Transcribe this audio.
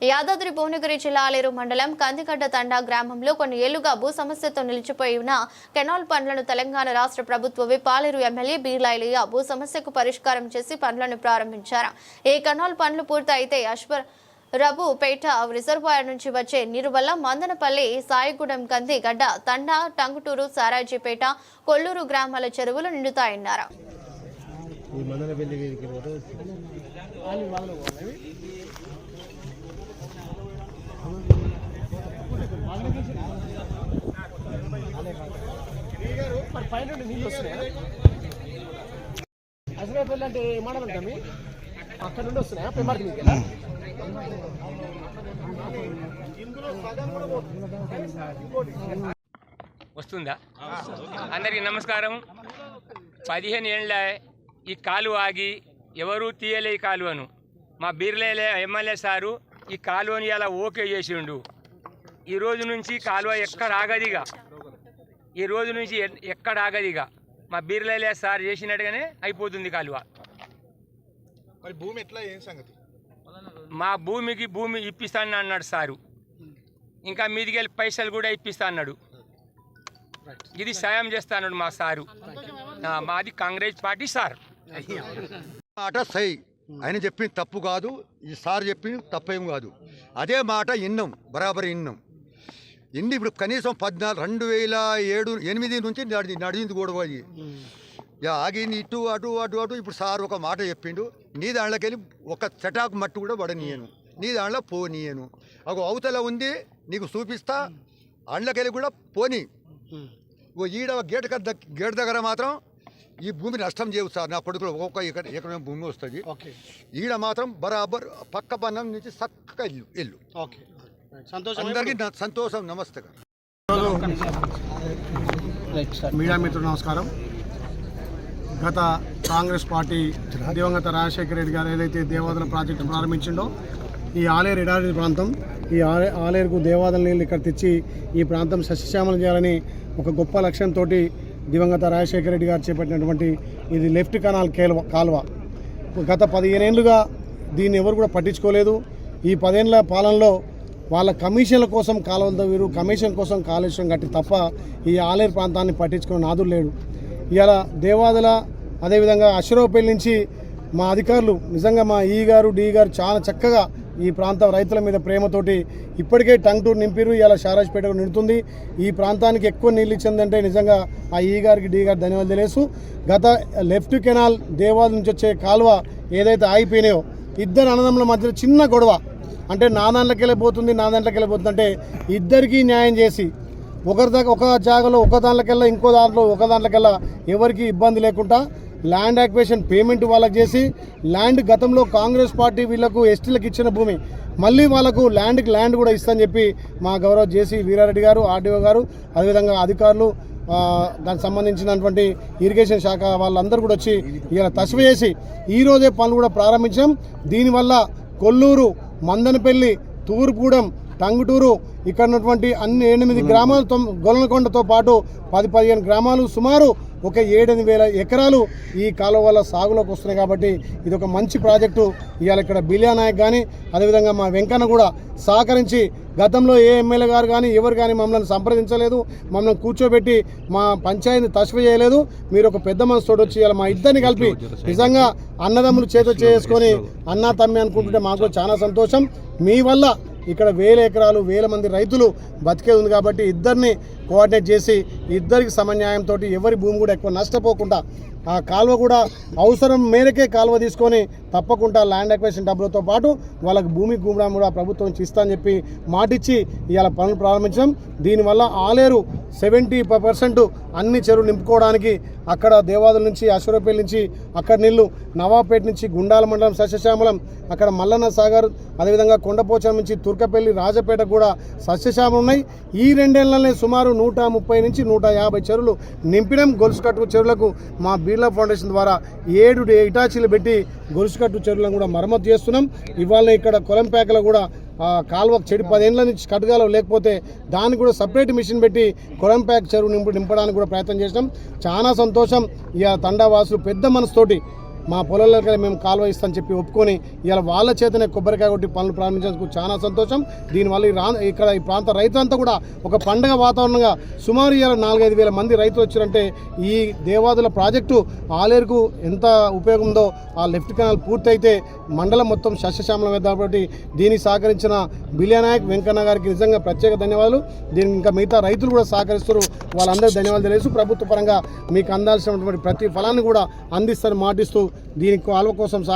యాదాద్రి భువనగిరి జిల్లా ఆలేరు మండలం కందిగడ్డ తండా గ్రామంలో కొన్ని ఏళ్ళుగా భూ సమస్యతో నిలిచిపోయి ఉన్న కెనాల్ పనులను తెలంగాణ రాష్ట్ర ప్రభుత్వమే పాలేరు ఎమ్మెల్యే బీర్లాయిలియా భూ సమస్యకు పరిష్కారం చేసి పనులను ప్రారంభించారు. ఈ కెనాల్ పనులు పూర్తయితే అశ్వర్ రబుపేట రిజర్వాయర్ నుంచి వచ్చే నీరు వల్ల మందనపల్లి సాయిగూడెం కందిగడ్డ తండా టంగుటూరు సారాజీపేట కొల్లూరు గ్రామాల చెరువులు నిండుతాయన్నారు ఈ మందన పెళ్ళి వీరికి కూడా మరి పైన నుండి నీళ్ళు వస్తున్నాయా? అంటే అక్కడ నుండి వస్తున్నాయా? మీకు వస్తుందా? అందరికీ నమస్కారం. పదిహేను ఏళ్ళ ఈ కాలువ ఆగి ఎవరూ తీయలే ఈ కాలువను. మా బీర్లేలే ఎమ్మెల్యే సారు ఈ కాలువని ఇలా ఓకే చేసిండు. ఈ రోజు నుంచి కాలువ ఎక్కడ ఆగదిగా? ఈ రోజు నుంచి ఎక్కడ ఆగదిగా మా బీర్లేలే సార్ చేసినట్టుగానే అయిపోతుంది కాలువ. మరి భూమి ఎట్లా ఏం సంగతి? మా భూమికి భూమి ఇప్పిస్తాను అన్నాడు సారు. ఇంకా మీదికి వెళ్ళి పైసలు కూడా ఇప్పిస్తా అన్నాడు. ఇది సాయం చేస్తా అన్నాడు మా సారు. మాది కాంగ్రెస్ పార్టీ సార్. మాట సై. ఆయన చెప్పింది తప్పు కాదు. ఈ సార్ చెప్పింది తప్పేం కాదు. అదే మాట ఇన్నాం బరాబర్ ఇన్నాం. ఇన్ని ఇప్పుడు కనీసం పద్నాలుగు రెండు వేల ఏడు ఎనిమిది నుంచి నడి నడిచింది గొడవ యా, ఆగింది ఇటు అటు అటు అటు. ఇప్పుడు సార్ ఒక మాట చెప్పిండు. నీ దాంట్లోకి వెళ్ళి ఒక చటాకు మట్టు కూడా పడనీయను. నీ దాంట్లో పోనీయను. ఒక అవతల ఉంది నీకు చూపిస్తా. అండ్లకెళ్ళి కూడా పోనీ. ఓ ఈడ గేట్ గేట్ దగ్గర మాత్రం ఈ భూమి నష్టం చేయవు సార్. నా కొడుకులు ఒక్కొక్క ఎకర ఎకరం భూమి వస్తుంది. ఓకే. ఈడ మాత్రం బరాబర్ పక్క పన్నం నుంచి చక్కగా ఇల్లు ఇల్లు. ఓకే. సంతోషం అందరికీ సంతోషం నమస్తే మీడియా మిత్రులు నమస్కారం. గత కాంగ్రెస్ పార్టీ దివంగత రాజశేఖర రెడ్డి గారు ఏదైతే దేవాదుల ప్రాజెక్టు ప్రారంభించిండో ఈ ఆలేరు ఎడారి ప్రాంతం ఈ ఆలే ఆలేరుకు దేవాదుల నీళ్ళు ఇక్కడ తెచ్చి ఈ ప్రాంతం సస్యశ్యామలం చేయాలని ఒక గొప్ప లక్ష్యంతో దివంగత రాజశేఖర రెడ్డి గారు చేపట్టినటువంటి ఇది లెఫ్ట్ కెనాల్ కేల్వ కాల్వ. గత పదిహేనేళ్ళుగా దీన్ని ఎవరు కూడా పట్టించుకోలేదు. ఈ పదేళ్ళ పాలనలో వాళ్ళ కమిషన్ల కోసం కాలువలు తవ్విరు కమిషన్ కోసం కాలుష్యం కట్టి తప్ప ఈ ఆలేరు ప్రాంతాన్ని పట్టించుకున్న నాదుడు లేడు. ఇవాళ దేవాదుల అదేవిధంగా అశ్వరావుపల్లి నుంచి మా అధికారులు నిజంగా మా ఈ గారు డి గారు చాలా చక్కగా ఈ ప్రాంతం రైతుల మీద ప్రేమతోటి ఇప్పటికే టంగ్ టూర్ నింపిరు ఇలా షారాజ్పేటకు నిండుతుంది. ఈ ప్రాంతానికి ఎక్కువ నీళ్ళు ఇచ్చిందంటే నిజంగా ఆ ఈ గారికి డి గారు ధన్యవాదాలు తెలియసు గత లెఫ్ట్ కెనాల్ దేవాల నుంచి వచ్చే కాలువ ఏదైతే ఆగిపోయినాయో ఇద్దరు అన్నదమ్ముల మధ్య చిన్న గొడవ. అంటే నా దాంట్లోకి వెళ్ళిపోతుంది నా దాంట్లోకి వెళ్ళిపోతుంది అంటే ఇద్దరికీ న్యాయం చేసి ఒకరి దగ్గర ఒక జాగాలో ఒక దాంట్లోకెళ్ళా ఇంకో దాంట్లో ఒక దాంట్లోకెళ్ళా ఎవరికి ఇబ్బంది లేకుండా ల్యాండ్ యాక్వేషన్ పేమెంట్ వాళ్ళకి చేసి ల్యాండ్ గతంలో కాంగ్రెస్ పార్టీ వీళ్ళకు ఎస్టీలకు ఇచ్చిన భూమి మళ్ళీ వాళ్ళకు ల్యాండ్కి ల్యాండ్ కూడా ఇస్తామని చెప్పి మా గౌరవ జేసీ వీరారెడ్డి గారు ఆర్డీఓ గారు అదేవిధంగా అధికారులు దానికి సంబంధించినటువంటి ఇరిగేషన్ శాఖ వాళ్ళందరూ కూడా వచ్చి ఇలా తసివేసి చేసి పనులు కూడా ప్రారంభించాం. దీనివల్ల కొల్లూరు మందనపల్లి తూర్పుగూడెం టంగుటూరు ఇక్కడ ఉన్నటువంటి అన్ని ఎనిమిది గ్రామాలు తొమ్ గొల్లకొండతో పాటు పది పదిహేను గ్రామాలు సుమారు ఒక ఏడెనిమిది వేల ఎకరాలు ఈ కాలువ వల్ల సాగులోకి వస్తున్నాయి కాబట్టి ఇది ఒక మంచి ప్రాజెక్టు. ఇవాళ ఇక్కడ బిలియా నాయక్ కానీ అదేవిధంగా మా వెంకన్న కూడా సహకరించి గతంలో ఏ ఎమ్మెల్యే గారు కానీ ఎవరు కానీ మమ్మల్ని సంప్రదించలేదు. మమ్మల్ని కూర్చోబెట్టి మా పంచాయతీని తస్వ చేయలేదు. మీరు ఒక పెద్ద మనసుతో వచ్చి ఇలా మా ఇద్దరిని కలిపి నిజంగా అన్నదమ్ములు చేత చేసుకొని అన్నా తమ్మి అనుకుంటుంటే మాకు చాలా సంతోషం. మీ వల్ల ఇక్కడ వేల ఎకరాలు వేల మంది రైతులు బతికే ఉంది కాబట్టి ఇద్దరిని కోఆర్డినేట్ చేసి ఇద్దరికి సమన్యాయంతో ఎవరి భూమి కూడా ఎక్కువ నష్టపోకుండా ఆ కాలువ కూడా అవసరం మేరకే కాలువ తీసుకొని తప్పకుండా ల్యాండ్ అక్వేషన్ డబ్బులతో పాటు వాళ్ళకి భూమి కూడా కూడా ప్రభుత్వం నుంచి ఇస్తా అని చెప్పి మాటిచ్చి ఇవాళ పనులు ప్రారంభించడం దీనివల్ల ఆలేరు సెవెంటీ పర్సెంట్ అన్ని చెరువులు నింపుకోవడానికి అక్కడ దేవాదుల నుంచి అశ్వరపల్లి నుంచి అక్కడ నీళ్ళు నవాపేట నుంచి గుండాల మండలం సస్యశ్యామలం అక్కడ మల్లన్న సాగర్ అదేవిధంగా కొండపోచం నుంచి తుర్కపల్లి రాజపేట కూడా సస్యశ్యామలం ఉన్నాయి. ఈ రెండేళ్ళనే సుమారు నూట ముప్పై నుంచి నూట యాభై చెరువులు నింపినం. గొలుసుకట్టు చెరువులకు మా బిర్లా ఫౌండేషన్ ద్వారా ఏడు ఇటాచీలు పెట్టి గొలుసుకట్టు చెరువులను కూడా మరమ్మతు చేస్తున్నాం. ఇవాళ ఇక్కడ కొలంపేకలో కూడా కాలువకు చెడు పదేళ్ళ నుంచి కట్టుగాలో లేకపోతే దానికి కూడా సపరేట్ మిషన్ పెట్టి కొలంపేక చెరువు నింపు నింపడానికి కూడా ప్రయత్నం చేసినాం. చాలా సంతోషం. ఇక తండావాసులు పెద్ద మనసుతోటి మా పొలాలకి మేము కాలువ ఇస్తామని చెప్పి ఒప్పుకొని ఇలా వాళ్ళ చేతనే కొబ్బరికాయ కొట్టి పనులు ప్రారంభించేందుకు చాలా సంతోషం. దీనివల్ల ఈ రా ఇక్కడ ఈ ప్రాంత రైతులంతా కూడా ఒక పండగ వాతావరణంగా సుమారు ఇలా నాలుగైదు వేల మంది రైతులు వచ్చారంటే ఈ దేవాదుల ప్రాజెక్టు ఆలేరుకు ఎంత ఉపయోగం ఉందో ఆ లెఫ్ట్ కెనాల్ పూర్తయితే మండలం మొత్తం సస్యశ్యామలం కాబట్టి దీనికి సహకరించిన బిలియానాయక్ వెంకన్న గారికి నిజంగా ప్రత్యేక ధన్యవాదాలు. దీనికి ఇంకా మిగతా రైతులు కూడా సహకరిస్తారు. వాళ్ళందరికీ ధన్యవాదాలు తెలియజేస్తూ ప్రభుత్వ పరంగా మీకు అందాల్సినటువంటి ప్రతి ఫలాన్ని కూడా అందిస్తారని మాటిస్తూ దీనికి కాలువ కోసం